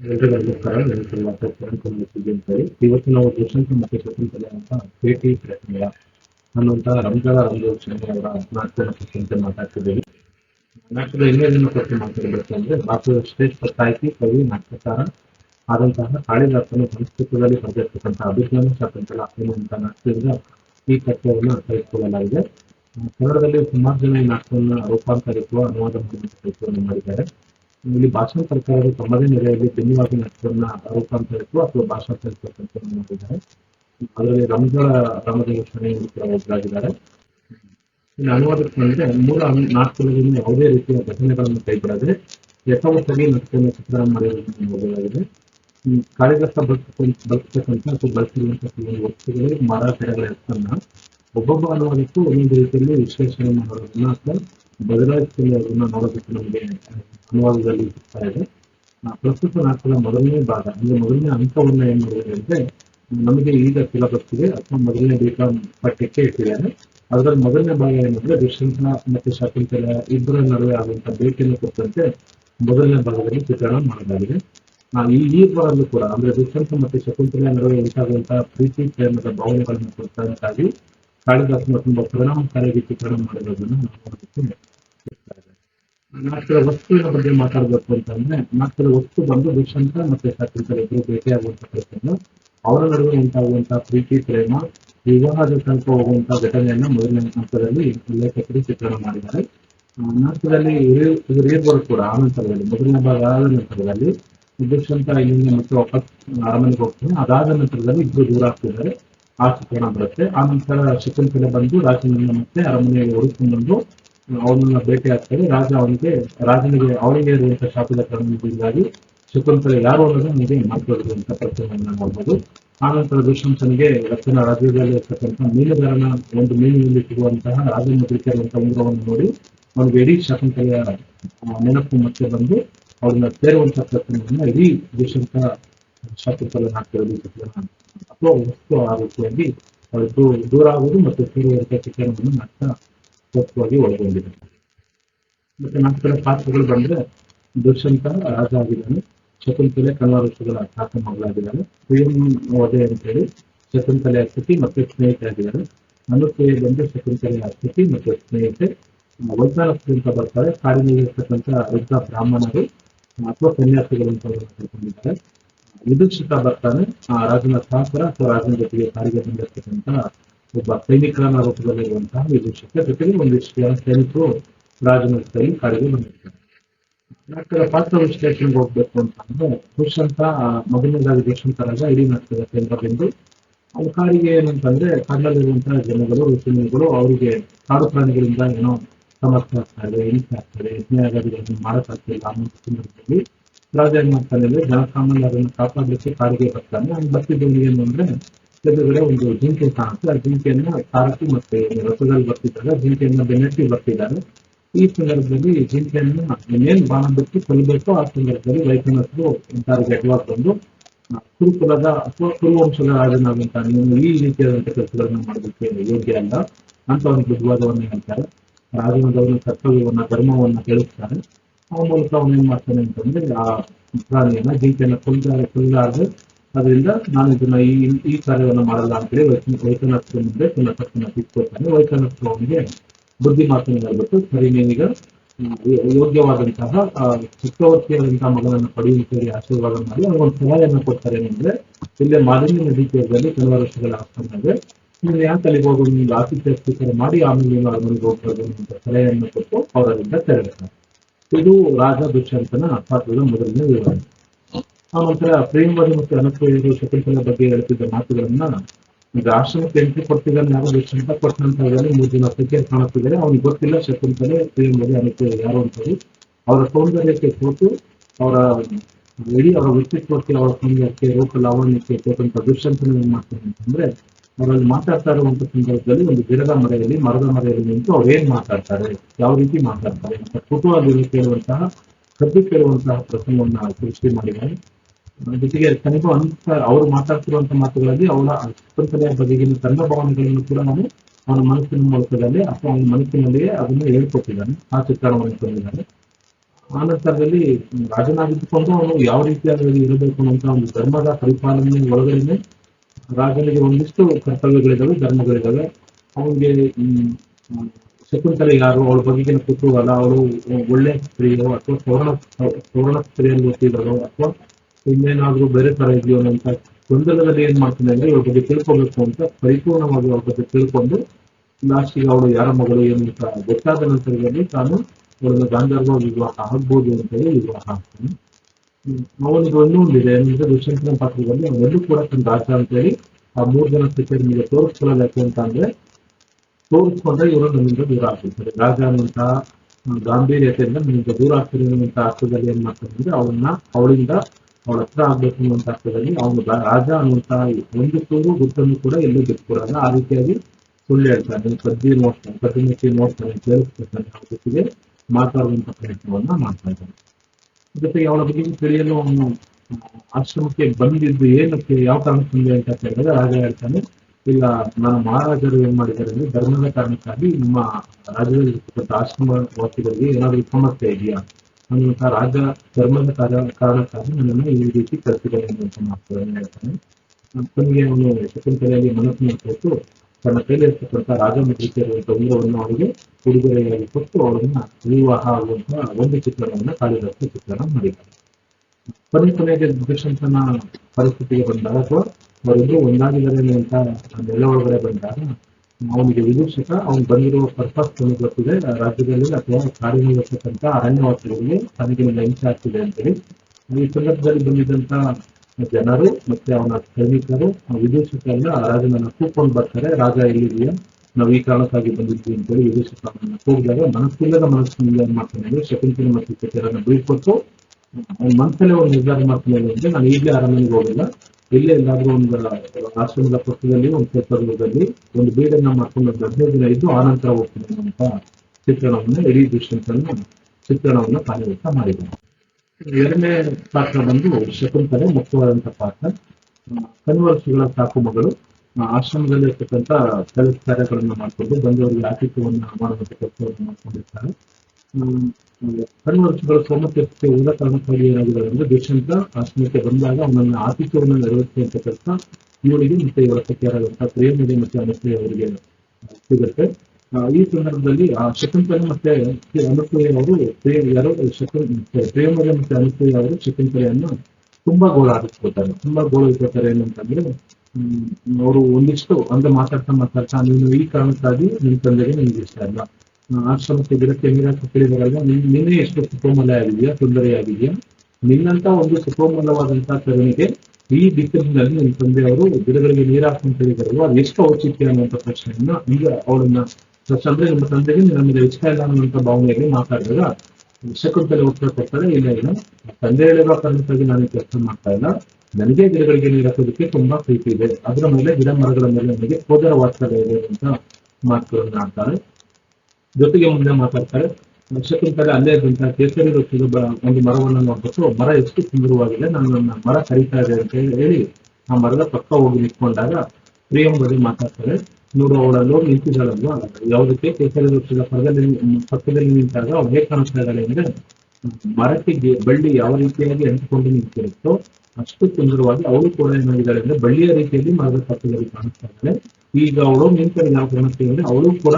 ಎಲ್ರಿಗೂ ನಮಸ್ಕಾರ ನನ್ನ ಇವತ್ತು ನಾವು ದುಷ್ಯಂತ ಮತ್ತು ಶಕುಂತಲೆ ಅಂತ ಭೇಟಿ ಪ್ರಯತ್ನ ಅನ್ನುವಂತಹ ಅವರ ನಾಟಕ ಕುರಿತಂತೆ ಮಾತಾಡ್ತಿದ್ದೀವಿ. ನಾಟಕದ ಇನ್ನೇನನ್ನು ಕುರಿತು ಮಾತಾಡಬೇಕು ಅಂದ್ರೆ, ಭಾರತದ ಶ್ರೇಷ್ಠ ಸಾಹಿತಿ, ಕವಿ, ನಾಟಕಕಾರ ಆದಂತಹ ಕಾಳಿದಾಸನ ಸಂಸ್ಕೃತದಲ್ಲಿ ಬರೆದಿರ್ತಕ್ಕಂತಹ ಅಭಿಜ್ಞಾನ ಶಕುಂತಲ ಎನ್ನುವಂತಹ ನಾಟಕದಿಂದ ಈ ಕಥೆಯನ್ನು ಅರ್ಥೈಸಿಕೊಳ್ಳಲಾಗಿದೆ ಕನ್ನಡದಲ್ಲಿ ಸುಮಾರು ಜನ ಈ ನಾಟಕವನ್ನು ರೂಪಾಂತರಿಸುವ, ಅನುವಾದ ಮಾಡಿದ್ದಾರೆ ಇಲ್ಲಿ ಭಾಷಾಂತರಕಾರರು ತಮ್ಮದೇ ನೆಲೆಯಲ್ಲಿ ಭಿನ್ನವಾಗಿ ನಟರನ್ನ ರೂಪಾಂತರಿಸುವ ಅಥವಾ ಭಾಷಾ ಕೆಲಸವನ್ನು ಮಾಡಿದ್ದಾರೆ ಅದರಲ್ಲಿ ರಂಜಾಳ ರಾಮದ ಯೋಚನೆ ಒಬ್ಬರಾಗಿದ್ದಾರೆ ಇನ್ನು ಅನುವಾದಕ್ಕೆ ಬಂದ್ರೆ ಮೂಲ ನಾಟಕಗಳಲ್ಲಿ ಯಾವುದೇ ರೀತಿಯ ಘಟನೆಗಳನ್ನು ಕೈಬಿಡದೆ ಯಥಾವತ್ತಾಗಿ ನಾಟಕವನ್ನು ಚಿತ್ರಣ ಮಾಡಿರುವುದನ್ನು ನೋಡಲಾಗಿದೆ. ಬಳಸ್ತಕ್ಕಂಥ ಬಳಸ್ತಕ್ಕಂಥ ಅಥವಾ ಬಳಸಿರುವಂತಹ ಕೆಲವೊಂದು ವಸ್ತುಗಳು, ಮಾರಾಟಗಳ ಹೆಸರನ್ನ ಒಬ್ಬೊಬ್ಬ ಅನುವಾದಕ್ಕೂ ಒಂದೊಂದು ರೀತಿಯಲ್ಲಿ ವಿಶ್ಲೇಷಣೆ ಮಾಡೋದನ್ನ ಅಥವಾ ಬದಲಾಯಿಸಲು ಅದನ್ನ ನೋಡೋದಕ್ಕೆ ನಮಗೆ ಅನುವಾದದಲ್ಲಿ ಸಿಗ್ತಾ ಇದೆ. ಪ್ರಸ್ತುತ ನಾಟಕದ ಮೊದಲನೇ ಭಾಗ, ಅಂದ್ರೆ ಮೊದಲನೇ ಅಂಕವನ್ನ ಏನ್ ಮಾಡಿದ್ದಾರೆ ಅಂದ್ರೆ, ನಮಗೆ ಈಗ ಸಿಲಬಸ್ಗೆ ಅಥವಾ ಮೊದಲನೇ ಬೇಕಾ ಪಠ್ಯಕ್ಕೆ ಇಟ್ಟಿದ್ದಾರೆ ಅದರಲ್ಲಿ ಮೊದಲನೇ ಭಾಗ ಏನಂದ್ರೆ ದುಷ್ಯಂತ ಮತ್ತೆ ಶಾಕುಂತಲ ಇಬ್ಬರ ನಡುವೆ ಆಗುವಂತಹ ಭೇಟಿಯನ್ನು ಕುರಿತಂತೆ ಮೊದಲನೇ ಭಾಗದಲ್ಲಿ ಚಿತ್ರಣ ಮಾಡಲಾಗಿದೆ. ಈ ಈ ಕೂಡ, ಅಂದ್ರೆ ದುಷ್ಯಂತ ಮತ್ತೆ ಶಕುಂತಲ ನಡುವೆ ಉಂಟಾಗುವಂತಹ ಪ್ರೀತಿ, ಪ್ರೇಮದ ಭಾವನೆಗಳನ್ನು ಕುರಿತಂತಾಗಿ ಕಾಳಿದಾಸನ ತುಂಬಾ ರೀತಿ ಚಿತ್ರಣ ಮಾಡಿರೋದನ್ನು ನಾವು ನೋಡೋದಕ್ಕೆ ಸಿಗ್ತಾ ಇದೆ ನಾಟಕದ ವಸ್ತುವಿನ ಬಗ್ಗೆ ಮಾತಾಡಬೇಕು ಅಂತಂದ್ರೆ ನಾಟಕದ ವಸ್ತು ಬಂದು ದುಷ್ಯಂತ ಮತ್ತೆ ಶಾಕುಂತಲ ಇಬ್ಬರು ಭೇಟಿಯಾಗುವಂತಕ್ಕಂಥದ್ದು ಅವರ ನಡುವೆ ಉಂಟಾಗುವಂತಹ ಪ್ರೀತಿ ಪ್ರೇಮ ವಿವಾಹದ ತನಕ ಹೋಗುವಂತಹ ಘಟನೆಯನ್ನ ಮೊದಲನೇ ಹಂತದಲ್ಲಿ ಲೇಖಕರು ಚಿತ್ರಣ ಮಾಡಿದ್ದಾರೆ. ಆ, ನಾಟಕದಲ್ಲಿ ಹಿರಿಯ- ಹಿರಿಯರು ಕೂಡ ಆನಂತರದಲ್ಲಿ ಮೊದಲನೇ ಭಾಗ ಆದ ನಂತರದಲ್ಲಿ ದುಷ್ಯಂತ ಇಲ್ಲಿಂದ ಮತ್ತೆ ವಾಪಸ್ ಅರಮನೆಗೆ ಹೋಗ್ತಾನೆ. ಅದಾದ ನಂತರದಲ್ಲಿ ಇಬ್ಬರು ದೂರ ಆಗ್ತಿದ್ದಾರೆ. ಆ ಚಿತ್ರಣ ಬರುತ್ತೆ. ಆ ನಂತರ ಶಕುಂತಲೆ ಬಂದು ರಾಜನನ್ನ ಮತ್ತೆ ಅರಮನೆಗೆ ಹುಡುಕೊಂಡು ಬಂದು ಅವನನ್ನ ಭೇಟಿ ಆಗ್ತಾರೆ. ರಾಜ ಅವನಿಗೆ ರಾಜನಿಗೆ ಅವನಿಗೆ ಇರುವಂತಹ ಶಾಪದ ಕಾರಣದಿಂದಾಗಿ ಶಕುಂತಲೆ ಯಾರು ಅನ್ನೋದು ನಮಗೆ ಅಂತ ಪ್ರಶ್ನೆಗಳನ್ನ ನೋಡ್ಬೋದು. ಆನಂತರ ದುಷ್ಯಂತನಿಗೆ ರಕ್ಷಣಾ ರಾಜ್ಯದಲ್ಲಿ ಇರ್ತಕ್ಕಂಥ ಮೀನುಗಾರನ ಒಂದು ಮೀನಿನಲ್ಲಿ ಸಿಗುವಂತಹ ರಾಜಮುದ್ರಿಕೆ ಉಂಗುರವನ್ನು ನೋಡಿ ಅವನಿಗೆ ಇಡೀ ಶಕುಂತಲೆಯ ಆ, ನೆನಪು ಮತ್ತೆ ಬಂದು ಅವ್ರನ್ನ ಸೇರುವಂತಹ ಪ್ರಶ್ನೆಗಳನ್ನ ಇಡೀ ದುಷ್ಯಂತ ನಾಟಕದಲ್ಲಿ ಚಿತ್ರಣ ಅಥವಾ ವಸ್ತು ಆ ರೀತಿಯಾಗಿ ದೂರ ಆಗುವುದು ಮತ್ತು ಸೇರುವಂತಹ ಚಿತ್ರಣವನ್ನು ನಾಟಕ ವಸ್ತುವಾಗಿ ಒಳಗೊಂಡಿದೆ ಮತ್ತೆ ನಾಟಕದ ಪಾತ್ರಗಳು ಬಂದ್ರೆ ದುಷ್ಯಂತ ರಾಜ ಆಗಿದ್ದಾನೆ ಶಕುಂತಲೆ ಕನ್ನಡ ಋಷಿಗಳ ತಾತ ಮಗಳಾಗಿದ್ದಾನೆ ಪ್ರಿಯಂ ವಧೆ ಅಂತೇಳಿ ಶಕುಂತಲೆಯ ಸ್ಥಿತಿ ಮತ್ತೆ ಸ್ನೇಹಿತೆ ಆಗಿದ್ದಾರೆ ಅನುಪ್ರಿಯ ಬಂದು ಶಕುಂತಲೆಯ ಸ್ಥಿತಿ ಮತ್ತು ಸ್ನೇಹಿತೆ ವೈಜ್ಞಾನಿಕ ಅಂತ ಬರ್ತಾರೆ ಕಾಡಿನಲ್ಲಿರ್ತಕ್ಕಂಥ ವೃದ್ಧ ಬ್ರಾಹ್ಮಣರು ಅಥವಾ ಸನ್ಯಾಸಿಗಳು ಅಂತ ಅವ್ರನ್ನ ವಿದುಕ್ಷಿತ ಬರ್ತಾನೆ. ಆ ರಾಜನ ಸಹಚರ ಅಥವಾ ರಾಜನ ಜೊತೆಗೆ ಸಾರಿಗೆ ಬಂದಿರ್ತಕ್ಕಂಥ ಒಬ್ಬ ಸೈನಿಕರನ್ನ ರೂಪದಲ್ಲಿರುವಂತಹ ವಿದೂಷಕ ಜೊತೆಗೆ ಒಂದಿಷ್ಟು ಜನ ಸೈನಿಕರು ರಾಜನ ಜೊತೆಗೆ ಕಾಡಿಗೆ ಬಂದಿರ್ತಾರೆ. ನಾಟಕದ ಪಾತ್ರ ವಿಶ್ಲೇಷಣೆಗೆ ಹೋಗ್ಬೇಕು ಅಂತಂದ್ರೆ ದುಷ್ಯಂತ ಆ, ಮೊದಲನೇದಾಗಿ ದುಷ್ಯಂತ ರಾಜ ಇಡೀ ನಾಟಕದ ಕೇಂದ್ರ ಬಿಂದು. ಅವ್ರ ಕಾಡಿಗೆ ಏನಂತಂದ್ರೆ ಕಾಡಲ್ಲಿರುವಂತಹ ಜನಗಳು ಋಷಿಮುನಿಗಳು ಅವರಿಗೆ ಕಾಡು ಪ್ರಾಣಿಗಳಿಂದ ಏನೋ ಸಮಸ್ಯೆ ಆಗ್ತಾ ಇದೆ ಹಿಂಸೆ ಆಗ್ತದೆ ಯಜ್ಞಯಾಗಾದಿಗಳನ್ನು ಮಾಡಕ್ಕಾಗ್ತಿಲ್ಲ ಅನ್ನೋ ಸಂದರ್ಭದಲ್ಲಿ ರಾಜ ಏನ್ ಮಾಡ್ತಾನೆ ಅಂದ್ರೆ ಜನಸಾಮಾನ್ಯರನ್ನು ಕಾಪಾಡಲಿಕ್ಕೆ ಕಾಡಿಗೆ ಬರ್ತಾನೆ. ಅವ್ನು ಬರ್ತಿದ್ದವನು ಏನು ಅಂದ್ರೆ ಎದುರುಗಡೆ ಒಂದು ಜಿಂಕೆ ಕಾಣುತ್ತೆ ಆ ಜಿಂಕೆಯನ್ನ ಸಾರಥಿ ಮತ್ತೆ ರಥದಲ್ಲಿ ಬರ್ತಿದ್ದಾರೆ. ಜಿಂಕೆಯನ್ನ ಬೆನ್ನಟ್ಟಿ ಬರ್ತಿದ್ದಾರೆ. ಈ ಸಂದರ್ಭದಲ್ಲಿ ಜಿಂಕೆಯನ್ನ ಏನೇನು ಬಾಣ ಬಿಟ್ಟು ಕೊಲ್ಲಬೇಕು. ಆ ಸಂದರ್ಭದಲ್ಲಿ ವೈದ್ಯನಸರು ದಾರಿಗೆ ಅಡ್ಡವಾಗಿ ಬಂದು ಕುರುಕುಲದ ಅಥವಾ ಕುರುವಂಶದ ರಾಜನಾದಂತಹ ನೀವು ಈ ರೀತಿಯಾದಂತಹ ಕೆಲಸಗಳನ್ನ ಮಾಡೋದಕ್ಕೆ ಯೋಗ್ಯ ಅಲ್ಲ. ಅಂತ ಒಂದು ವಿವಾದವನ್ನು ಹೇಳ್ತಾರೆ ರಾಜನದವನ ಕರ್ತವ್ಯವನ್ನ, ಧರ್ಮವನ್ನ ತಿಳಿಸ್ತಾರೆ ಆ ಮೂಲಕ ಅವನು ಏನ್ ಮಾಡ್ತಾನೆ ಅಂತಂದ್ರೆ, ಆ ಪ್ರಾಣಿಯನ್ನ ಜಿಂಕೆಯನ್ನ ಕೊಲ್ಲಾರ ಕೊಲ್ಲಾರದೆ ಅದರಿಂದ ನಾನು ಇದನ್ನ ಈ ಈ ಕಾರ್ಯವನ್ನ ಮಾಡಲ್ಲ ಅಂತೇಳಿ ವೈಕನ ವೈದ್ಯನಾಥರ ಮುಂದೆ ತನ್ನ ತಪ್ಪನ್ನ ತಿಳ್ಕೊಳ್ತಾನೆ ವೈದ್ಯನಾಥರು ಅವನಿಗೆ ಬುದ್ಧಿ ಮಾತನ್ನು ಹೇಳ್ಬಿಟ್ಟು, ಸರಿ ನೀನೀಗ ಯೋಗ್ಯವಾದಂತಹ ಚಕ್ರವರ್ತಿಯಾದಂತಹ ಮಗನನ್ನು ಪಡೆಯುವಂತೆ ಆಶೀರ್ವಾದ ಮಾಡಿ ಅವ್ರಿಗೊಂದು ಸಲಹೆಯನ್ನು ಕೊಡ್ತಾರೆ ಏನಂದ್ರೆ ಇಲ್ಲೇ ಮಾಲಿನ್ಯ ನದಿ ತೀರದಲ್ಲಿ ಕೆಲವು ವರ್ಷಗಳ ಆಸ್ಪತ್ರೆ ನೀನು ಯಾಕೆ ಅಲ್ಲಿಗೆ ಹೋಗಿ ನೀವು ಆತಿಥ್ಯ ಸ್ವೀಕಾರ ಮಾಡಿ, ಆಮೇಲೆ ನೀನು ಅರಮನೆಗೆ ಹೋಗ್ಬೋದು ಅಂತ ಸಲಹೆಯನ್ನು ಕೊಟ್ಟು ಅವರಲ್ಲಿಂದ ತೆರಳುತ್ತಾರೆ ಇದು ರಾಜ ದುಷ್ಯಂತನ ಪಾತ್ರದ ಮೊದಲನೇ ವಿವರಣೆ. ಆ ನಂತರ ಪ್ರೇಮವಾದಿ ಮತ್ತು ಅನುಕೂಲ ಶಕುಂತಲ ಬಗ್ಗೆ ಹೇಳ್ತಿದ್ದ ಮಾತುಗಳನ್ನ ಈಗ ಆಶ್ರಮಕ್ಕೆ ಎಂಟ್ರಿ ಕೊಡ್ತಿದ್ದಾನೆ, ಯಾರು ದುಷ್ಯಂತ ಕೊಟ್ಟಂತ ಮೂರು ಜನ ಸಖಿಯರು ಕಾಣುತ್ತಿದ್ದಾರೆ. ಅವ್ನಿಗೆ ಗೊತ್ತಿಲ್ಲ ಶಕುಂತಲೆ, ಪ್ರೇಮವಾದಿ ಅನುಕೂಲ ಯಾರು ಅಂತೇಳಿ. ಅವರ ಸೌಂದರ್ಯಕ್ಕೆ ಕೂತು ಅವರ, ಇಡೀ ಅವರ ವ್ಯಕ್ತಿತ್ವಕ್ಕೆ, ಅವರ ಸೌಂದರ್ಯಕ್ಕೆ ರೂಪ ಲಾವಣ್ಯಕ್ಕೆ ಕೊಟ್ಟಂತ ದುಷ್ಯಂತನ ಏನ್ ಮಾಡ್ತಾನೆ ಅಂತಂದ್ರೆ ಅವರಲ್ಲಿ ಮಾತಾಡ್ತಾ ಇರುವಂತ ಸಂದರ್ಭದಲ್ಲಿ ಒಂದು ಗಿಡದ ಮರೆಯಲ್ಲಿ, ಮರದ ಮರೆಯಲ್ಲಿ ನಿಂತು ಅವ್ರು ಏನ್ ಮಾತಾಡ್ತಾರೆ, ಯಾವ ರೀತಿ ಮಾತಾಡ್ತಾರೆ ಅಂತ ಕುಟುಂಬದಲ್ಲಿ ಕೇಳುವಂತಹ, ಕದ್ದು ಕೇಳುವಂತಹ ಪ್ರಸಂಗವನ್ನು ಸೃಷ್ಟಿ ಮಾಡಿದ್ದಾರೆ. ಜೊತೆಗೆ ತನಗೂ ಅಂತ ಅವ್ರು ಮಾತಾಡ್ತಿರುವಂತ ಮಾತುಗಳಲ್ಲಿ ಅವಳ ಶಕುಂತಲೆಯ ಬಗೆಗಿನ ತನ್ನ ಭಾವನೆಗಳನ್ನು ಕೂಡ ನಾನು ಅವನ ಮನಸ್ಸಿನ ಮೂಲಕದಲ್ಲಿ ಅಥವಾ ಅವನ ಮನಸ್ಸಿನಲ್ಲಿಯೇ ಅದನ್ನು ಹೇಳ್ಕೊಟ್ಟಿದ್ದಾನೆ, ಆ ಚಿತ್ರಣವನ್ನು ತಂದಿದ್ದಾನೆ. ಆ ನಂತರದಲ್ಲಿ ರಾಜನಾಗಿದ್ದುಕೊಂಡು ಅವನು ಯಾವ ರೀತಿಯಾಗಿ ಇರಬೇಕು ಅಂತ ಒಂದು ಧರ್ಮದ ಪರಿಪಾಲನೆ ಒಳಗಡೆ ರಾಜನಿಗೆ ಒಂದಿಷ್ಟು ಕರ್ತವ್ಯಗಳಿದ್ದಾವೆ, ಧರ್ಮಗಳಿದ್ದಾವೆ ಅವನಿಗೆ ಶಕುಂತಲೆ ಯಾರು, ಅವಳ ಬಗೆಗಿನ ಕುತೂಹಲ, ಅವಳು ಒಳ್ಳೆ ಸ್ತ್ರೀಯೋ ಅಥವಾ ಸವರ್ಣ ಸವರ್ಣ ಸ್ತ್ರೀಯಲ್ಲಿ ಓದ್ತಿದ್ದಾರೋ ಅಥವಾ ಇನ್ನೇನಾದ್ರೂ ಬೇರೆ ತರ ಇದೆಯೋ ಅಂತ ಗೊಂದಲದಲ್ಲಿ ಏನ್ ಮಾಡ್ತಾನೆ ಅಂದ್ರೆ ಇವ್ರ ಬಗ್ಗೆ ತಿಳ್ಕೊಬೇಕು ಅಂತ ಪರಿಪೂರ್ಣವಾಗಿ ಅವ್ರ ಬಗ್ಗೆ ತಿಳ್ಕೊಂಡು ಲಾಸ್ಟಿಗೆ ಅವಳು ಯಾರ ಮಗಳು ಏನು ಅಂತ ಗೊತ್ತಾದ ನಂತರದಲ್ಲಿ ತಾನು ಅವಳನ್ನು ಗಾಂಧರ್ವ ವಿವಾಹ ಆಗ್ಬೋದು ಅಂತ ಹೇಳಿ ವಿವಾಹ ಆಗ್ತಾನೆ. ಅವನಿಗೆ ಒಂದು ಇದೆ. ಏನಂದ್ರೆ ದುಷ್ಯಂತನ ಪಾತ್ರದಲ್ಲಿ ಅವನೆಲ್ಲೂ ಕೂಡ ತನ್ನ ರಾಜ ಅಂತ ಹೇಳಿ ಆ ಮೂರು ಜನ ಸ್ಥಿತಿಯ ನಿಮಗೆ ತೋರಿಸ್ಕೊಳ್ಳೋದು ಯಾಕೆ ಅಂತ ಅಂದ್ರೆ ತೋರಿಸ್ಕೊಂಡ್ರೆ ಇವರು ನಮ್ಮಿಂದ ದೂರ ಆಗ್ತಿರ್ತಾರೆ ರಾಜ ಅನ್ನುವಂತಹ ಗಾಂಭೀರ್ಯತೆಯಿಂದ ನಮ್ಮಿಂದ ದೂರ ಆಗ್ತಿರುವಂತಹ ಅರ್ಥದಲ್ಲಿ ಏನ್ ಮಾಡ್ತಾರೆ ಅಂದ್ರೆ ಅವನ್ನ ಅವಳಿಂದ ಅವಳ ಹತ್ರ ಆಗ್ಬೇಕು ಅನ್ನುವಂತ ಅರ್ಥದಲ್ಲಿ ಅವನು ರಾಜ ಅನ್ನುವಂತಹ ಒಂದು ಚೂರು ಗುರುತನ್ನು ಕೂಡ ಎಲ್ಲೂ ಬಿಟ್ಕೊಡಲ್ಲ. ಆ ರೀತಿಯಾಗಿ ಸುಳ್ಳು ಹೇಳ್ತಾನೆ ಕದ್ದಿ ನೋಡ್ತಾನೆ ಕದ್ದಿ ನೋಡ್ತಾನೆ ಕೇಳಿಸ್ಕೊತಾನೆ ಅವ್ರ ಜೊತೆಗೆ ಮಾತಾಡುವಂತ ಪ್ರಯತ್ನವನ್ನ ಮಾಡ್ತಾ ಇದ್ದಾನೆ ಜೊತೆಗೆ ಅವಳ ಬಗ್ಗೆ ತಿಳಿಯಲು ಅವನು ಆಶ್ರಮಕ್ಕೆ ಬಂದಿದ್ದು ಏನಕ್ಕೆ, ಯಾವ ಕಾರಣಕ್ಕೆ ಬಂದಿದೆ ಅಂತ ಕೇಳಿದ್ರೆ ರಾಜ ಹೇಳ್ತಾನೆ, ಇಲ್ಲ, ನಾನು ಮಹಾರಾಜರು ಏನ್ ಮಾಡಿದ್ದಾರೆ ಅಂದ್ರೆ ಧರ್ಮದ ಕಾರಣಕ್ಕಾಗಿ ನಿಮ್ಮ ರಾಜ್ಯದಲ್ಲಿ ಆಶ್ರಮ ವಾಸಿಗಳಿಗೆ ಏನಾದರೂ ಸಮಸ್ಯೆ ಇದೆಯಾ? ಅನ್ನುವಂತಹ ರಾಜ ಧರ್ಮದ ಕಾರಣ, ಕಾರಣಕ್ಕಾಗಿ ನನ್ನನ್ನು ಈ ರೀತಿ ಕಳಿಸಿದ್ದಾರೆ ಅನ್ನುವಂಥ ಮಾತುಗಳನ್ನು ಹೇಳ್ತಾನೆ. ತನಗೆ ಅವನು ಶಕುಂತಲೆಯಲ್ಲಿ ಮನಸ್ಸನ್ನು ಕೊಟ್ಟು ತನ್ನ ಕೈಲಿ ಇರ್ತಕ್ಕಂಥ ರಾಜ ಮುದ್ರಿಸಿರುವಂಥ ಉಂಗುರವನ್ನು ಅವರಿಗೆ ಉಡುಗೊರೆಯಾಗಿ ಕೊಟ್ಟು ಅವರನ್ನ ವಿವಾಹ ಆಗುವಂತಹ ಒಂದು ಚಿತ್ರಣವನ್ನ ಕಾಳಿದಾಸ ಚಿತ್ರಣ ಮಾಡಿದ್ದಾರೆ. ಕೊನೆ ಕೊನೆಗೆ ದುಷ್ಯಂತನ ಪರಿಸ್ಥಿತಿಗೆ ಬಂದಾಗ ಅಥವಾ ಅವರಿಬ್ಬರು ಒಂದಾಗಿದ್ದಾರೆ ಅಂತ ನೆಲ ಒಳಗಡೆ ಬಂದಾಗ ಅವನಿಗೆ ವಿದೂಷಕ ಅವನು ಬಂದಿರುವ ಪರ್ಪಸ್ ತನಗೆ ಗೊತ್ತಿದೆ ರಾಜ್ಯದಲ್ಲಿ ಅಥವಾ ಕಾರ್ಯನಿರ್ವಹಿಸತಕ್ಕಂಥ ಅರಣ್ಯವಾಸಿಗಳಿಗೆ ತನಗೆ ಹಿಂಸೆ ಆಗ್ತಿದೆ ಅಂತೇಳಿ. ಈ ಸಂದರ್ಭದಲ್ಲಿ ಬಂದಿದ್ದಂತ ಜನರು ಮತ್ತೆ ಅವನ ಸೈನಿಕರು ಆ ರಾಜನನ್ನ ಕೂತ್ಕೊಂಡು ಬರ್ತಾರೆ. ರಾಜ ಎಲ್ಲಿದೆಯಾ? ನಾವು ಈ ಕಾರಣಕ್ಕಾಗಿ ಬಂದಿದ್ವಿ ಅಂತ ಹೇಳಿ ಅವನನ್ನ ಕೂಗಿದಾಗ ಮನಸ್ಸಿಲ್ಲದ ಮನಸ್ಸಿನಿಂದ ಏನ್ ಮಾಡ್ತಾನೆ ಶಕುಂತಲೆ ಮತ್ತು ಇತ್ತೀಚೆರನ್ನ ಬೀಳ್ಕೊಟ್ಟು ಅವ್ನ ಮನಸ್ಸಲ್ಲೇ ಒಂದು ನಿರ್ಧಾರ ಮಾಡ್ತಾನೆ ಅಂದ್ರೆ ನಾನು ಈಗಲೇ ಅರಮನೆಗೆ ಹೋಗಿಲ್ಲ. ಇಲ್ಲೇ ಎಲ್ಲಾದ್ರೂ ಒಂದು ಆಶ್ರಮದ ಪಕ್ಕದಲ್ಲಿ, ಒಂದು ಕ್ಷೇತ್ರದಲ್ಲಿ ಒಂದು ಬೀಡನ್ನ ಮಾಡ್ಕೊಂಡು ಒಂದು ಹದಿನೈದು ದಿನ ಇದ್ದು ಆನಂತರ ಹೋಗ್ತೀನಿ ಅಂತ ಚಿತ್ರಣವನ್ನ, ಇಡೀ ದುಷ್ಯಂತನ ಚಿತ್ರಣವನ್ನ ಕಾರ್ಯಗತ ಮಾಡಿದ್ದಾನೆ ಎರಡನೇ ಪಾತ್ರ ಬಂದು ಶಕುಂತಲೆ ಮುಖ್ಯವಾದಂತ ಪಾತ್ರ. ಕನ್ವರ್ಸಿಗಳ ಸಾಕು ಮಗಳು ಆಶ್ರಮದಲ್ಲಿ ಇರ್ತಕ್ಕಂಥ ಕೆಲಸ ಕಾರ್ಯಗಳನ್ನ ಮಾಡಿಕೊಂಡು ಬಂದವರಿಗೆ ಆತಿಥ್ಯವನ್ನ ಮಾಡುವಂತ ಕೆಲಸವನ್ನು ಮಾಡ್ಕೊಂಡಿರ್ತಾರೆ. ಕನ್ವರ್ಷಿಗಳ ಸೋಮತೀರ್ಥಕ್ಕೆ ಉಳಿದ ಕಾರಣಕ್ಕಾಗಿ ಏನಾಗಿದೆ ಅಂದ್ರೆ ದುಷ್ಯಂತ ಆಶ್ರಮಕ್ಕೆ ಬಂದಾಗ ಅವನನ್ನ ಆತಿಥ್ಯವನ್ನು ನೆರವೇರಿಸುವಂತ ಕೆಲಸ ಇವರಿಗೆ ಮತ್ತೆ ಇವರ ಸಖ್ಯರಾದಂತಹ ಪ್ರೇಮಿಗೆ ಮತ್ತೆ ಅನಸೂಯ ಅವರಿಗೆ ಸಿಗುತ್ತೆ. ಈ ಸಂದರ್ಭದಲ್ಲಿ, ಆ, ಶಕುಂತಲೆ ಮತ್ತೆ ಅನುಪ್ರಿಯ ಅವರು ಯಾರು ಶಕುನ್ ಪ್ರೇಮಗೆ ಮತ್ತೆ ಅನುಪ್ರಿಯ ಅವರು ಶಕುಂತಲೆಯನ್ನು ತುಂಬಾ ಗೋಳು ಆಡಿಸ್ಕೊತಾರೆ ತುಂಬಾ ಗೋಳು ಇಟ್ಕೋತಾರೆ ಏನಂತಂದ್ರೆ ಹ್ಮ್, ಅವರು ಒಂದಿಷ್ಟು ಅಂದ್ರೆ ಮಾತಾಡ್ತಾ ಮಾತಾಡ್ತಾ, ನೀನು ಈ ಕಾರಣಕ್ಕಾಗಿ ನಿನ್ ತಂದೆಗೆ ನಿನ್ಗೆ ಇಷ್ಟ ಇಲ್ಲ. ಆಶ್ರಮಕ್ಕೆ ಗಿಡಕ್ಕೆ ನೀರಾಕ ಕೇಳಿದಾಗ ನೀನ್, ನೀನೇ ಎಷ್ಟು ಸುಖೋಮಲ ಆಗಿದೆಯಾ ತೊಂದರೆಯಾಗಿದೆಯಾ ನಿನ್ನಂತ ಒಂದು ಸುಖೋಮಲವಾದಂತಹ ತರುಣಿಗೆ ಈ ದಿಕ್ಕಿನಲ್ಲಿ ನಿನ್ನ ತಂದೆಯವರು ಗಿಡಗಳಿಗೆ ನೀರಾಕಂತ ಹೇಳಿದಾರಲ್ವ ಎಷ್ಟು ಔಚಿತ್ಯ ಅನ್ನುವಂಥ ಪ್ರಶ್ನೆಯನ್ನ ಈಗ ಅವಳನ್ನ ಅಂದ್ರೆ ನಿಮ್ಮ ತಂದೆಗೆ, ನಮಗೆ ಇಷ್ಟ ಇಲ್ಲ ಅನ್ನುವಂಥ ಭಾವನೆಯಲ್ಲಿ ಮಾತಾಡಿದಾಗ ಶಕುಂತಲೆ ಉತ್ತರ ಕೊಡ್ತಾರೆ, ಇಲ್ಲ ಇಲ್ಲ. ತಂದೆ ಹೇಳಿರೋ ಕಾರಣಕ್ಕಾಗಿ ನಾನು ಕೆಲಸ ಮಾಡ್ತಾ ಇಲ್ಲ. ನನಗೆ ಗಿಡಗಳಿಗೆ ನೀರು ಹಾಕೋದಕ್ಕೆ ತುಂಬಾ ಪ್ರೀತಿ ಇದೆ. ಅದರ ಮೇಲೆ ಗಿಡ ಮರಗಳ ಮೇಲೆ ನನಗೆ ಹೋದರ ವಾಸ್ತವ್ಯ ಇದೆ ಅಂತ ಮಾತುಗಳನ್ನ ಆಡ್ತಾರೆ. ಜೊತೆಗೆ ಮುಂದೆ ಮಾತಾಡ್ತಾರೆ ಶಕುಂತಲೆ ಅಲ್ಲೇ ಇದ್ದಂತ ಕೇಸರಿ ಬ- ಒಂದು ಮರವನ್ನು ನೋಡ್ಬಿಟ್ಟು, ಮರ ಎಷ್ಟು ಸುಂದರವಾಗಿದೆ, ನಾನು ನನ್ನ ಮರ ಕರಿತಾ ಇದೆ ಅಂತ ಹೇಳಿ ಹೇಳಿ ಆ ಮರದ ಪಕ್ಕ ಹೋಗಿ ನಿಂತ್ಕೊಂಡಾಗ ಪ್ರಿಯಂ ಬಗ್ಗೆ ಮಾತಾಡ್ತಾರೆ. ನೋಡು ಅವಳಲ್ಲಿ ಹೋಗಿ ನಿಂತಿದ್ದಾಳಲ್ವಾ ಯಾವುದಕ್ಕೆ ಕೇಸರಿ ವೃಕ್ಷದ ಪಕ್ಕದಲ್ಲಿ ಪಕ್ಕದಲ್ಲಿ ನಿಂತಾಗ ಅವ್ರು ಹೇಗೆ ಕಾಣಿಸ್ತಾ ಇದ್ದಾಳೆ ಅಂದ್ರೆ ಮರಕ್ಕೆ ಬಳ್ಳಿ ಯಾವ ರೀತಿಯಾಗಿ ಅಂಟಿಕೊಂಡು ನಿಂತಿರುತ್ತೋ ಅಷ್ಟು ಸುಂದರವಾಗಿ ಅವಳು ಕೂಡ ಏನಾಗಿದ್ದಾಳೆ ಅಂದ್ರೆ ಬಳ್ಳಿಯ ರೀತಿಯಲ್ಲಿ ಮರದ ಪಕ್ಕದಲ್ಲಿ ಕಾಣಿಸ್ತಾ ಇದ್ದಾಳೆ ಈಗ ಅವಳು ನಿಂತರೆ ಯಾವ ಕಾಣಿಸ್ತೀವಿ ಅಂದ್ರೆ ಅವಳು ಕೂಡ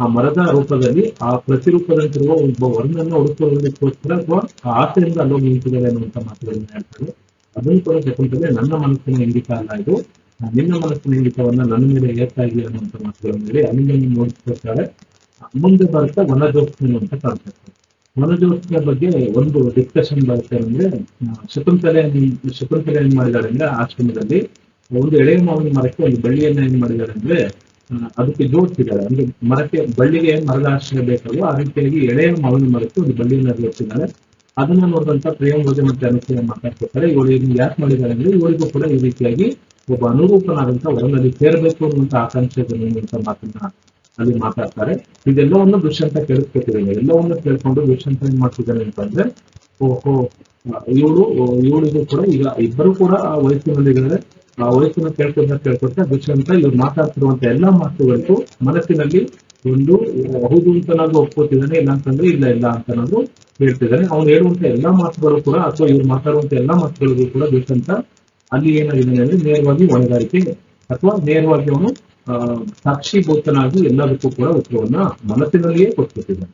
ಆ ಮರದ ರೂಪದಲ್ಲಿ, ಆ ಪ್ರತಿರೂಪದಂತಿರುವ ಒಬ್ಬ ವರ್ಣನ ಹುಡುಕೋದಕ್ಕೋಸ್ಕರ ಅಥವಾ ಆ ಆಸೆಯಿಂದ ಅಲ್ಲೋಗಿ ನಿಂತಿದ್ದಾಳೆ ಅನ್ನುವಂತ ಮಾತುಗಳನ್ನ ಹೇಳ್ತಾರೆ. ಅದನ್ನು ಕೂಡ ಶಕುಂತಲೆ, ನನ್ನ ಮನಸ್ಸಿನ ಇಂಗಿತ ಅಲ್ಲ ಇದು. ನಿನ್ನ ಮನಸ್ಸಿನ ಹಿಡಿತವನ್ನ ನನ್ನ ಮೇಲೆ ಏರ್ತಾ ಇದೆ ಅನ್ನುವಂಥ ಮಾತುಗಳ ಮೇಲೆ ಅಲ್ಲಿಂದ ನೋಡ್ತಿರ್ತಾರೆ ಮುಂದೆ ಬರುತ್ತಾ ವನಜೋತ್ಸವ ಅಂತ ಕಾನ್ಸೆಪ್ಟ್ ವನಜೋತ್ಸವ ಬಗ್ಗೆ ಒಂದು ಡಿಸ್ಕಷನ್ ಬರುತ್ತೆ ಅಂದ್ರೆ ಶಕುಂತಲೆ ಶಕುಂತಲೆ ಏನ್ ಮಾಡಿದ್ದಾರೆ ಅಂದ್ರೆ ಆಶ್ರಮದಲ್ಲಿ ಒಂದು ಎಳೆಯ ಮಾವಿನ ಮರಕ್ಕೆ ಒಂದು ಬಳ್ಳಿಯನ್ನ ಏನ್ ಮಾಡಿದ್ದಾರೆ ಅಂದ್ರೆ ಅದಕ್ಕೆ ಜೋಡಿಸಿದ್ದಾರೆ. ಅಂದ್ರೆ ಮರಕ್ಕೆ, ಬಳ್ಳಿಗೆ ಮರದ ಆಶ್ರಯ ಬೇಕಲ್ವೋ? ಆ ರೀತಿಯಾಗಿ ಎಳೆಯ ಮಾವಿನ ಮರಕ್ಕೆ ಒಂದು ಬಳ್ಳಿಯನ್ನ ಜೋಡಿಸಿದ್ದಾರೆ. ಅದನ್ನ ನೋಡಿದಂತ ಪ್ರೇಮ ಬಗ್ಗೆ ಮತ್ತೆ ಅನುಸೂಯ ಮಾತಾಡ್ಕೊತಾರೆ ಇವಳು ಇದನ್ನ ಯಾಕೆ ಮಾಡಿದ್ದಾರೆ ಅಂದ್ರೆ, ಇವರಿಗೂ ಕೂಡ ಈ ರೀತಿಯಾಗಿ ಒಬ್ಬ ಅನುರೂಪನಾದಂತ ಒಂದಲ್ಲಿ ಸೇರ್ಬೇಕು ಅನ್ನುವಂತ ಆಕಾಂಕ್ಷೆ ಅಂತ ಮಾತನ್ನ ಅಲ್ಲಿ ಮಾತಾಡ್ತಾರೆ. ಇದೆಲ್ಲವನ್ನು ದುಷ್ಯಂತ ಕೇಳಿಸ್ಕೊತಿದ್ದಾನೆ ಎಲ್ಲವನ್ನು ಕೇಳ್ಕೊಂಡು ದುಷ್ಯಂತ ಏನ್ ಮಾಡ್ತಿದ್ದಾನೆ ಅಂತಂದ್ರೆ ಓಹೋ ಇವಳು ಇವಳಿಗೂ ಕೂಡ ಈಗ ಇಬ್ಬರು ಕೂಡ ಆ ವಯಸ್ಸಿನಲ್ಲಿದ್ದಾರೆ ಆ ವಯಸ್ಸಿನ ಕೇಳ್ಕೊಂಡ ಕೇಳ್ಕೊಟ್ಟೆ ದುಷ್ಯಂತ ಇವ್ರು ಮಾತಾಡ್ತಿರುವಂತ ಎಲ್ಲಾ ಮಾತುಗಳಿಗೂ ಮನಸ್ಸಿನಲ್ಲಿ ಒಂದು, ಹೌದು ಅಂತನಾದ್ರೂ ಒಪ್ಕೋತಿದ್ದಾನೆ, ಇಲ್ಲ ಅಂತಂದ್ರೆ ಇಲ್ಲ ಇಲ್ಲ ಅಂತನಾದ್ರು ಹೇಳ್ತಿದ್ದಾನೆ. ಅವ್ನು ಹೇಳುವಂತ ಎಲ್ಲಾ ಮಾತುಗಳು ಕೂಡ ಅಥವಾ ಇವ್ರು ಮಾತಾಡುವಂತ ಎಲ್ಲಾ ಮಾತುಗಳಿಗೂ ಕೂಡ ದುಷ್ಯಂತ ಅಲ್ಲಿ ಏನಾಗಿದೆ ಅಂದ್ರೆ ನೇರವಾಗಿ ಹೊಣೆಗಾರಿಕೆ ಅಥವಾ ನೇರವಾಗಿ ಅವನು ಸಾಕ್ಷಿಭೂತನಾಗಿ ಎಲ್ಲದಕ್ಕೂ ಕೂಡ ಉತ್ತರವನ್ನ ಮನಸ್ಸಿನಲ್ಲಿಯೇ ಕೊಟ್ಬಿಟ್ಟಿದ್ದಾನೆ.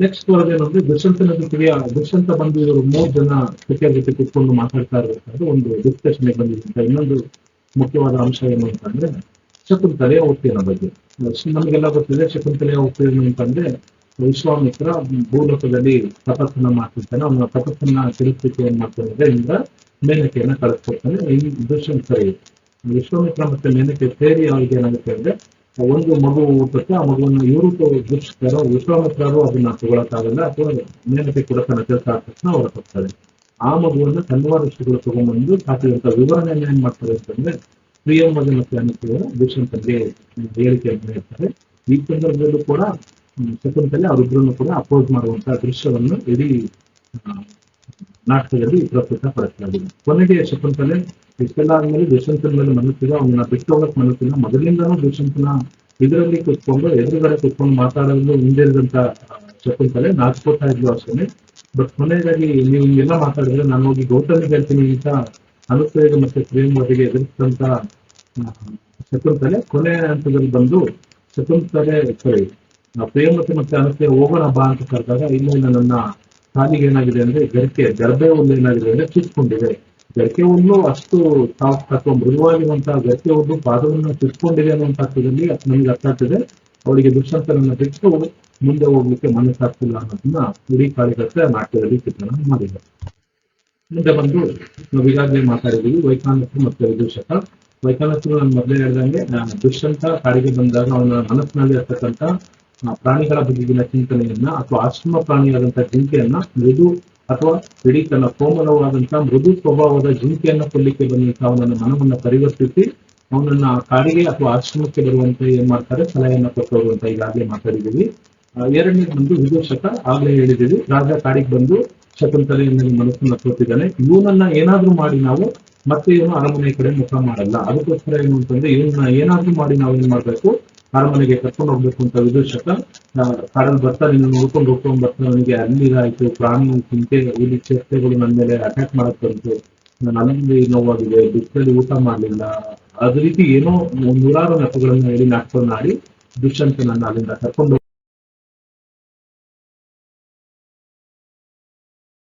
ನೆಕ್ಸ್ಟ್ ಬರೋದೇನಂದ್ರೆ ದುಷ್ಯಂತನ ಜೊತೆಗೆ ದುಷ್ಯಂತ ಬಂದು ಇವರು ಮೂರು ಜನ ಕೃತಿಯ ಜೊತೆ ಕುತ್ಕೊಂಡು ಮಾತಾಡ್ತಾ ಇರಬೇಕಾದ್ರೆ ಒಂದು ಡಿಸ್ಕಷನ್ ಬಂದಿದ್ದಂತ ಇನ್ನೊಂದು ಮುಖ್ಯವಾದ ಅಂಶ ಏನು ಅಂತಂದ್ರೆ ಶಕುಂತಲೆಯ ಉತ್ತೀರ್ಣ ಬಗ್ಗೆ. ನಮಗೆಲ್ಲ ಗೊತ್ತಿದೆ ಶಕುಂತಲೆಯ ಉತ್ತೀರ್ಣ ಅಂತಂದ್ರೆ ವಿಶ್ವಾಮಿತ್ರ ಭೂಲೋಕದಲ್ಲಿ ತಪಸ್ಸನ್ನ ಮಾಡ್ತಿರ್ತಾನೆ. ಅವನ ತಪಸ್ಸನ್ನ ತಿಳಿಸ್ಲಿಕ್ಕೆ ಏನ್ ಮಾಡ್ತಾನೆ ಇಂದ್ರ ಮೇನಕೆಯನ್ನ ಕಳಿಸ್ಕೊಡ್ತಾನೆ ಈ ದೃಶ್ಯ ಸರಿ ವಿಶ್ವಾಮಿತ್ರ ಮತ್ತೆ ಮೇನಕೆ ಸೇರಿ ಅವ್ರಿಗೆ ಏನಾಗುತ್ತೆ ಅಂದ್ರೆ ಒಂದು ಮಗು ಹುಟ್ಟುತ್ತೆ. ಆ ಮಗುವನ್ನ ಇವರು ದುಷ್ಕರು ವಿಶ್ವಾಮಿತ್ರರು ಅದನ್ನ ತಗೊಳಕ್ಕಾಗಲ್ಲ. ಅಥವಾ ಮೇನಕೆ ಕೂಡ ತನ್ನ ಕೆಲಸ ಆದ ತಕ್ಷಣ ಹೊರ ಹೋಗ್ತಾರೆ. ಆ ಮಗುವನ್ನ ಕನ್ನಡ ಋಷಿಗಳು ತಗೊಂಡ್ಬಂದು ಸಾಕಿದಂತ ವಿವರಣೆಯನ್ನ ಏನ್ ಮಾಡ್ತಾರೆ ಅಂತಂದ್ರೆ ಪ್ರಿಯಂವದ ಮತ್ತೆ ಅನ್ನಿಸಿದ ದುಷ್ಯಂತನಿಗೆ ಹೇಳಿಕೆಯನ್ನು ಹೇಳ್ತಾರೆ. ಈ ಸಂದರ್ಭದಲ್ಲೂ ಕೂಡ ಶಕುಂತಲೆ ಅವರಿಬ್ಬರನ್ನು ಕೂಡ ಅಪೋಸ್ ಮಾಡುವಂತಹ ದೃಶ್ಯವನ್ನು ಇಡೀ ನಾಟಕದಲ್ಲಿ ಪ್ರಸ್ತುತ ಪಡಿಸಲಾಗಿದೆ ಕೊನೆಗೆ ಶಕುಂತಲೆ ಇಷ್ಟೆಲ್ಲ ಆದ್ಮೇಲೆ ದುಷ್ಯಂತನ ಮೇಲೆ ಮನಸ್ಸಿಲ್ಲ ಅವನ್ನ ಬಿಟ್ಟು ಹೋಗಕ್ ಮನಸ್ಸಿಲ್ಲ. ಮೊದಲಿಂದನೂ ದುಷ್ಯಂತನ ಇದರಲ್ಲಿ ಕೂತ್ಕೊಂಡು ಎದುರುಗಡೆ ಕೂತ್ಕೊಂಡು ಮಾತಾಡಲು ಹಿಂದಿರಿದಂತ ಶಕುಂತಲೆ ನಾಚ್ಕೋತಾ ಇದ್ಲು ಅಷ್ಟೇ ಬಟ್ ಕೊನೆಯದಾಗಿ ನೀವು ಹಿಂಗೆಲ್ಲ ಮಾತಾಡಿದ್ರೆ ನಾನು ಹೋಗಿ ಗೌತಮಿಗೆ ಹೇಳ್ತೀನಿ ಅಂತ ಅನುಪ್ರೇಗ ಮತ್ತೆ ಪ್ರೇಮವರಿಗೆ ಎದುರಿಸಿದಂತ ಆ, ಶಕುಂತಲೆ ಕೊನೆಯ ಹಂತದಲ್ಲಿ ಬಂದು ಶಕುಂತಲೆ ಸಾರಿ ಪ್ರೇಮತೆ ಮತ್ತೆ ಅನುಪ್ರಿಯ ಹೋಗೋಣ ಬಾ ಅಂತ ಕರೆದಾಗ ಇಲ್ಲ ಇಲ್ಲ, ನನ್ನ ಕಾಲಿಗೆ ಏನಾಗಿದೆ ಅಂದ್ರೆ ಗರಿಕೆ, ಗರ್ಭೆ ಹುಲ್ಲು ಏನಾಗಿದೆ ಅಂದ್ರೆ ಚುಚ್ಕೊಂಡಿದೆ ಗರಿಕೆ ಹುಲ್ಲು ಅಷ್ಟು ಅಥವಾ ಮೃದುವಾಗಿರುವಂತಹ ಗರಿಕೆ ಹುಲ್ಲು ಪಾದವನ್ನು ಚುಚ್ಕೊಂಡಿದೆ ಅನ್ನುವಂತ ಅರ್ಥದಲ್ಲಿ ನನಗೆ ಅರ್ಥ ಆಗ್ತದೆ. ಅವಳಿಗೆ ದುಷ್ಯಂತರನ್ನ ಬಿಟ್ಟು ಮುಂದೆ ಹೋಗ್ಲಿಕ್ಕೆ ಮನಸ್ಸಾಗ್ತಿಲ್ಲ ಅನ್ನೋದನ್ನ ಇಡೀ ಕಾರ್ಯಕರ್ತ ನಾಟ್ಯದಲ್ಲಿ ಚಿತ್ರಣ ಮಾಡಿದೆ. ಮುಂದೆ ಬಂದು ನಾವು ಈಗಾಗಲೇ ಮಾತಾಡಿದೀವಿ ವೈಖಾನಸ್ರು ಮತ್ತು ವಿದೂಷಕ. ವೈಖಾನಸ್ರು ನಾನು ಮೊದಲೇ ಹೇಳ್ದಂಗೆ ದುಷ್ಯಂತ ಕಾಡಿಗೆ ಬಂದಾಗ ಅವನ ಮನಸ್ಸಿನಲ್ಲಿ ಇರ್ತಕ್ಕಂಥ ಪ್ರಾಣಿಗಳ ಬಗೆಗಿನ ಚಿಂತನೆಯನ್ನ ಅಥವಾ ಆಶ್ರಮ ಪ್ರಾಣಿಯಾದಂತಹ ಜಿಂಕೆಯನ್ನ ಮೃದು ಅಥವಾ ಇಡೀ ತನ್ನ ಕೋಮಲವಾದಂತಹ ಮೃದು ಸ್ವಭಾವದ ಜಿಂಕೆಯನ್ನ ಕೊಲ್ಲಿಕ್ಕೆ ಬಂದಂತಹ ಅವನನ್ನ ಮನವನ್ನ ಪರಿವರ್ತಿಸಿ ಅವನನ್ನ ಕಾಡಿಗೆ ಅಥವಾ ಆಶ್ರಮಕ್ಕೆ ಬರುವಂತ ಏನ್ ಮಾಡ್ತಾರೆ? ಸಲಹೆಯನ್ನ ಕೊಟ್ಟವರು ಅಂತ ಈಗಾಗಲೇ ಮಾತಾಡಿದೀವಿ ಎರಡನೇ ಬಂದು ವಿದೂಷಕ ಆಗ್ಲೇ ಹೇಳಿದೀವಿ ರಾಜ ಕಾಡಿಗೆ ಬಂದು ಶಕುಂತಲೆಯನ್ನು ಮನಸ್ಸನ್ನ ತೋರಿಸಿದ್ದಾನೆ. ಇವನನ್ನ ಏನಾದ್ರೂ ಮಾಡಿ ನಾವು ಮತ್ತೆ ಇವನು ಅರಮನೆ ಕಡೆ ಮುಖ ಮಾಡಲ್ಲ. ಅದಕ್ಕೋಸ್ಕರ ಏನು ಅಂತಂದ್ರೆ ಇವನ್ನ ಏನಾದ್ರೂ ಮಾಡಿ ನಾವು ಏನ್ ಮಾಡ್ಬೇಕು? ಅರಮನೆಗೆ ಕರ್ಕೊಂಡು ಹೋಗ್ಬೇಕು ಅಂತ ವಿದೂಷಕ ಕಾಡಲ್ಲಿ ಬರ್ತಾ ನೀನು ನೋಡ್ಕೊಂಡು ಹೋಗ್ಕೊಂಡು ಬರ್ತಾ ನನಗೆ ಅಲ್ಲಿಗಾಯ್ತು, ಪ್ರಾಣಿ ಚಿಂತೆ ಇಲ್ಲಿ ಚೇತೆಗಳು ನನ್ನ ಮೇಲೆ ಅಟ್ಯಾಕ್ ಮಾಡಕ್ ಬಂತು. ನಾನು ಅಲ್ಲಿ ನೋವಾಗಿದೆ ಬಿಸಿಲಲ್ಲಿ ಊಟ ಮಾಡಲಿಲ್ಲ. ಅದ ರೀತಿ ಏನೋ ನೂರಾರು ನೆಪಗಳನ್ನ ಹೇಳಿ ನಾಟಕವನ್ನ ಆಡಿ ದುಷ್ಯಂತನನ್ನ ಅಲ್ಲಿಂದ ಕರ್ಕೊಂಡು